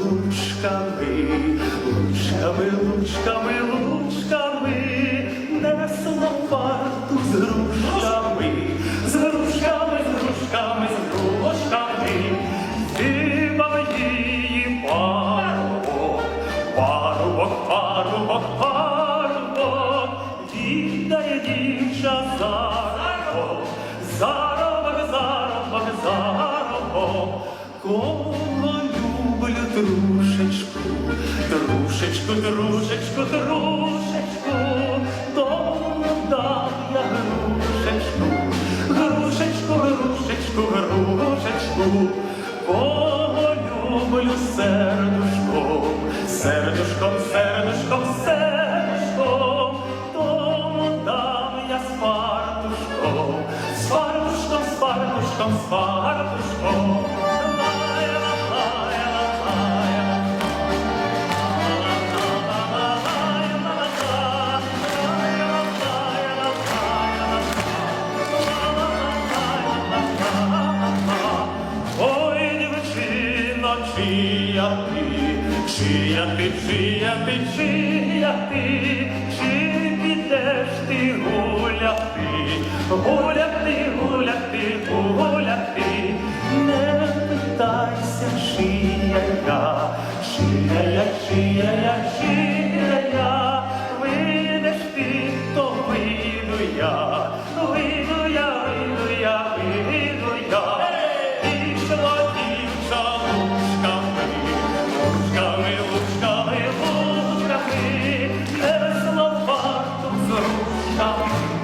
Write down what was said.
лучками, лучками, лучками, лучками, несло парту з грушками, з грушками, з грушками, з грушками, дивав її парубок, парубок, парубок, парубок, віддає дівча заробок, заробок, заробок, заробок, кого люблю трушечку, трушечку, трушечку, трушечку, тому дам я грушечку, грушечку, грушечку, грушечку, кого люблю сердушком, сердушком, сердушком, сердушком, тому дам я з фартушком, з фартушком, з фартушком. шияти, шияти, шияти, шияти, чи підеш ти гуляти, гуляти, гуляти, гуляти, не питайся, шия я, шия я, шия я. stop.